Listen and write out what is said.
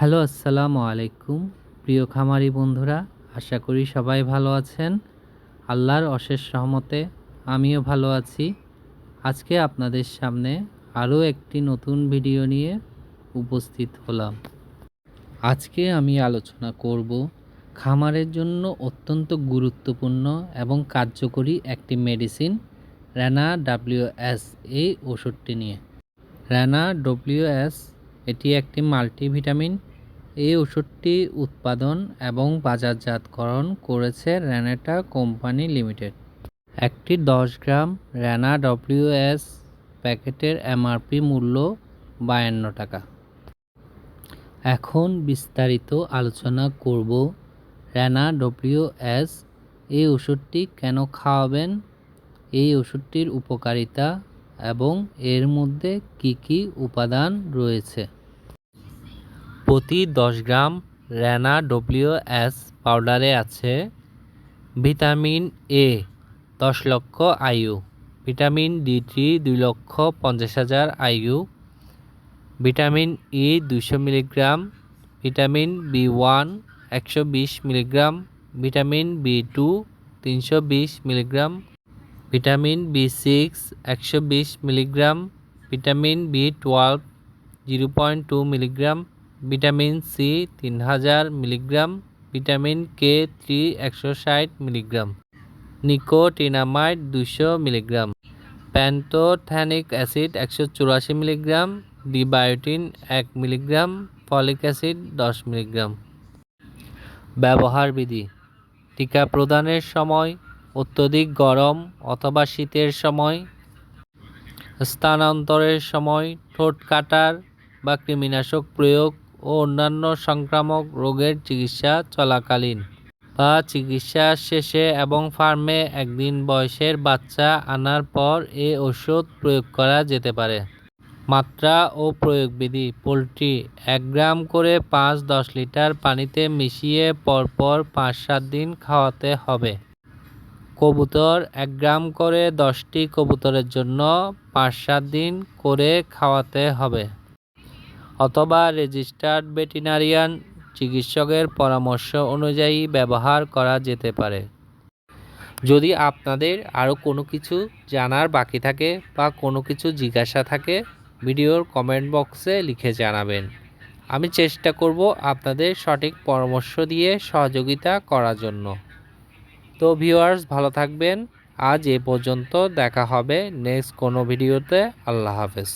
Hello, আসসালামু আলাইকুম। প্রিয় খামারি বন্ধুরা, আশা করি সবাই ভালো আছেন। আল্লাহর অশেষ সহমতে আমিও ভালো আছি। আজকে আপনাদের সামনে আরও একটি নতুন ভিডিও নিয়ে উপস্থিত হলাম। আজকে আমি আলোচনা করব খামারের জন্য অত্যন্ত গুরুত্বপূর্ণ এবং কার্যকরী একটি মেডিসিন র্যানা ডাব্লিউএস এই ওষুধটি নিয়ে। র্যানা ডব্লিউএস এটি একটি মাল্টিভিটামিন এই ওষুধটি উৎপাদন এবং বাজারজাতকরণ করেছে র্যানেটা কোম্পানি লিমিটেড। একটি দশ গ্রাম র্যানা ডব্লিউএস প্যাকেটের এমআরপি মূল্য বায়ান্ন টাকা। এখন বিস্তারিত আলোচনা করব র্যানা ডব্লিউএস এই ওষুধটি কেন খাওয়াবেন, এই ওষুধটির উপকারিতা এবং এর মধ্যে কি কি উপাদান রয়েছে। প্রতি দশ গ্রাম র্যানা ডব্লিউএস পাউডারে আছে ভিটামিন এ, দশ লক্ষ আয়ু ভিটামিন ডি থ্রি দুই লক্ষ পঞ্চাশ হাজার আয়ু ভিটামিন ই দুশো মিলিগ্রাম, ভিটামিন বি ওয়ান একশো বিশ মিলিগ্রাম, ভিটামিন বি টু তিনশো বিশ মিলিগ্রাম, ভিটামিন বি সিক্স একশো বিশ milligram, vitamin B twelve zero point two milligram vitamin C তিন হাজার মিলিগ্রাম, ভিটামিন কে থ্রি একশো ষাট মিলিগ্রাম নিকোটিনামাইড দুশো মিলিগ্রাম প্যান্টোথ্যানিক অ্যাসিড একশো চুরাশি মিলিগ্রাম, ডিবায়োটিন এক মিলিগ্রাম, ফলিক অ্যাসিড দশ মিলিগ্রাম। ব্যবহার বিধি টিকা প্রদানের সময়, অত্যধিক গরম অথবা শীতের সময়, স্থানান্তরের সময়, ঠোঁট কাটার বা কৃমিনাশক প্রয়োগ ও অন্যান্য সংক্রামক রোগের চিকিৎসা চলাকালীন বা চিকিৎসা শেষে এবং ফার্মে একদিন বয়সের বাচ্চা আনার পর এ ওষুধ প্রয়োগ করা যেতে পারে। মাত্রা ও প্রয়োগবিধি পোলট্রি এক গ্রাম করে পাঁচ দশ লিটার পানিতে মিশিয়ে পরপর পাঁচ সাত দিন খাওয়াতে হবে। কবুতর এক গ্রাম করে দশটি কবুতরের জন্য পাঁচ সাত দিন করে খাওয়াতে হবে। অথবা রেজিস্টার্ড ভেটেরিনারিয়ান চিকিৎসকের পরামর্শ অনুযায়ী ব্যবহার করা যেতে পারে। যদি আপনাদের আরও কোনো কিছু জানার বাকি থাকে বা কোনো কিছু জিজ্ঞাসা থাকে, ভিডিওর কমেন্ট বক্সে লিখে জানাবেন। আমি চেষ্টা করব আপনাদের সঠিক পরামর্শ দিয়ে সহযোগিতা করার জন্য। তো ভিউয়ার্স, ভালো থাকবেন। আজ এ পর্যন্ত দেখা হবে নেক্সট কোনো ভিডিওতে। আল্লাহ হাফেজ।